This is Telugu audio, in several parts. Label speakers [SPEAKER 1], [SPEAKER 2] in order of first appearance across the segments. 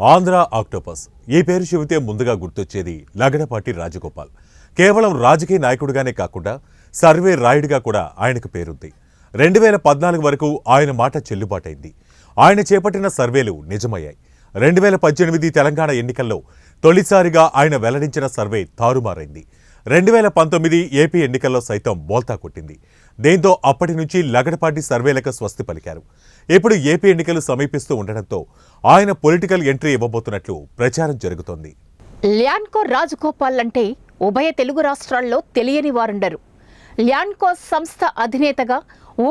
[SPEAKER 1] ఆంధ్ర ఆక్టోపస్. ఈ పేరు చెబితే ముందుగా గుర్తొచ్చేది లగడపాటి రాజగోపాల్. కేవలం రాజకీయ నాయకుడిగానే కాకుండా సర్వే రాయుడిగా కూడా ఆయనకు పేరుంది. రెండు వేల పద్నాలుగు వరకు ఆయన మాట చెల్లుబాటైంది. ఆయన చేపట్టిన సర్వేలు నిజమయ్యాయి. రెండు వేల పద్దెనిమిది తెలంగాణ ఎన్నికల్లో తొలిసారిగా ఆయన వెల్లడించిన సర్వే తారుమారైంది. రెండు వేల పంతొమ్మిది ఏపీ ఎన్నికల్లో సైతం బోల్తా కొట్టింది. దీంతో అప్పటి నుంచి లగడపాటి సర్వేలకు స్వస్తి పలికారు. ఇప్పుడు ఏపీ ఎన్నికలు సమీపిస్తూ ఉండడంతో ఆయన పొలిటికల్ ఎంట్రీ ఇవ్వబోతున్నట్లు ప్రచారం జరుగుతోంది.
[SPEAKER 2] ల్యాన్కో రాజగోపాల్ అంటే ఉభయ తెలుగు రాష్ట్రాల్లో తెలియని వారుండరు. ల్యాన్కో సంస్థ అధినేతగా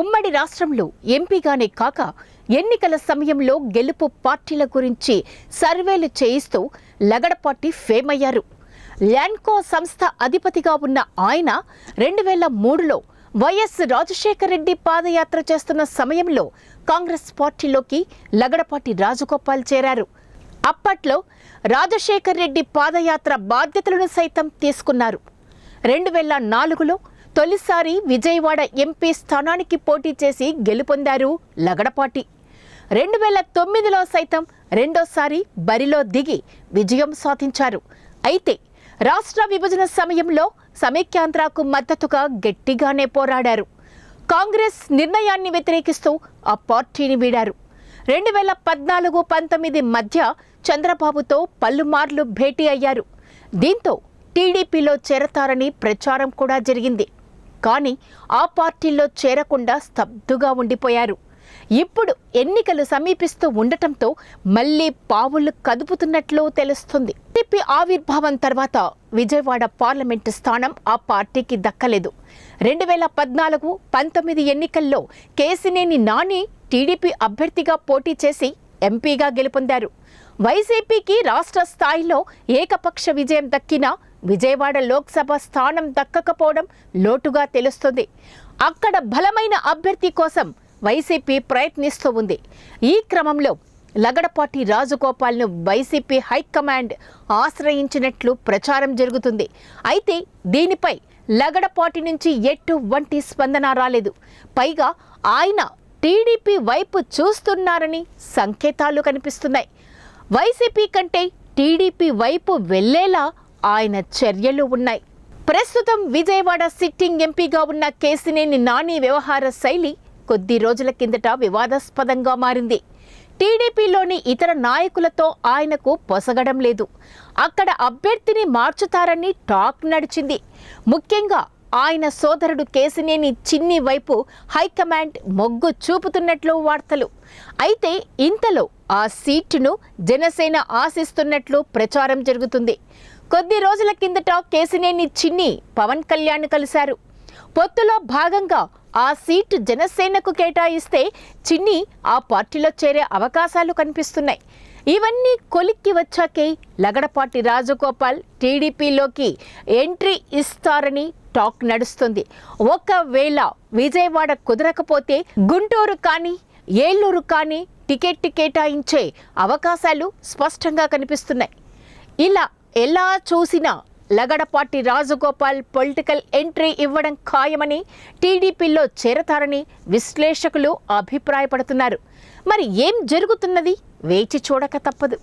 [SPEAKER 2] ఉమ్మడి రాష్ట్రంలో ఎంపీగానే కాక ఎన్నికల సమయంలో గెలుపు పార్టీల గురించి సర్వేలు చేయిస్తూ లగడపాటి ఫేమ్ అయ్యారు ల్యాన్కో సంస్థ అధిపతిగా ఉన్న ఆయన రెండు వేల మూడులో వైఎస్ రాజశేఖర రెడ్డి పాదయాత్ర చేస్తున్న సమయంలో కాంగ్రెస్ పార్టీలోకి లగడపాటి రాజగోపాల్ చేరారు. అప్పట్లో రాజశేఖర్ రెడ్డి పాదయాత్ర బాధ్యతలను సైతం తీసుకున్నారు. రెండు వేల నాలుగులో తొలిసారి విజయవాడ ఎంపీ స్థానానికి పోటీ చేసి గెలుపొందారు లగడపాటి. రెండు వేల తొమ్మిదిలో సైతం రెండోసారి బరిలో దిగి విజయం సాధించారు. అయితే రాష్ట్ర విభజన సమయంలో సమైక్యాంధ్రకు మద్దతుగా గట్టిగానే పోరాడారు. కాంగ్రెస్ నిర్ణయాన్ని వ్యతిరేకిస్తూ ఆ పార్టీని వీడారు. రెండు వేల పద్నాలుగు పంతొమ్మిది మధ్య చంద్రబాబుతో పలుమార్లు భేటీ అయ్యారు. దీంతో టీడీపీలో చేరతారని ప్రచారం కూడా జరిగింది. కానీ ఆ పార్టీలో చేరకుండా స్తబ్దుగా ఉండిపోయారు. ఇప్పుడు ఎన్నికలు సమీపిస్తూ ఉండటంతో మళ్ళీ పావులు కదుపుతున్నట్లు తెలుస్తుంది. టీడీపీ ఆవిర్భావం తర్వాత విజయవాడ పార్లమెంటు స్థానం ఆ పార్టీకి దక్కలేదు. రెండు వేల పద్నాలుగు పంతొమ్మిది ఎన్నికల్లో కేసినేని నాని టీడీపీ అభ్యర్థిగా పోటీ చేసి ఎంపీగా గెలుపొందారు. వైసీపీకి రాష్ట్ర స్థాయిలో ఏకపక్ష విజయం దక్కినా విజయవాడ లోక్సభ స్థానం దక్కకపోవడం లోటుగా తెలుస్తుంది. అక్కడ బలమైన అభ్యర్థి కోసం వైసీపీ ప్రయత్నిస్తూ ఉంది. ఈ క్రమంలో లగడపాటి రాజగోపాల్ను వైసీపీ హైకమాండ్ ఆశ్రయించినట్లు ప్రచారం జరుగుతుంది. అయితే దీనిపై లగడపాటి నుంచి ఎటువంటి స్పందన రాలేదు. పైగా ఆయన టీడీపీ వైపు చూస్తున్నారని సంకేతాలు కనిపిస్తున్నాయి. వైసీపీ కంటే టీడీపీ వైపు వెళ్ళేలా ఆయన చర్యలు ఉన్నాయి. ప్రస్తుతం విజయవాడ సిట్టింగ్ ఎంపీగా ఉన్న కేసినేని నాని వ్యవహార శైలి కొద్ది రోజుల కిందట వివాదాస్పదంగా మారింది. టీడీపీలోని ఇతర నాయకులతో ఆయనకు పొసగడం లేదు. అక్కడ అభ్యర్థిని మార్చుతారని టాక్ నడిచింది. ముఖ్యంగా ఆయన సోదరుడు కేసినేని చిన్ని వైపు హైకమాండ్ మొగ్గు చూపుతున్నట్లు వార్తలు. అయితే ఇంతలో ఆ సీటును జనసేన ఆశిస్తున్నట్లు ప్రచారం జరుగుతుంది. కొద్ది రోజుల కిందట కేసినేని చిన్ని పవన్ కళ్యాణ్ కలిశారు. పొత్తులో భాగంగా ఆ సీటు జనసేనకు కేటాయిస్తే చిన్ని ఆ పార్టీలో చేరే అవకాశాలు కనిపిస్తున్నాయి. ఇవన్నీ కొలిక్కి వచ్చాకే లగడపాటి రాజగోపాల్ టీడీపీలోకి ఎంట్రీ ఇస్తారని టాక్ నడుస్తుంది. ఒకవేళ విజయవాడ కుదరకపోతే గుంటూరు కానీ ఏలూరు కానీ టికెట్ కేటాయించే అవకాశాలు స్పష్టంగా కనిపిస్తున్నాయి. ఇలా ఎలా చూసినా లగడపాటి రాజగోపాల్ పొలిటికల్ ఎంట్రీ ఇవ్వడం ఖాయమని టీడీపీలో చేరతారని విశ్లేషకులు అభిప్రాయపడుతున్నారు. మరి ఏం జరుగుతున్నది? వేచి చూడక తప్పదు.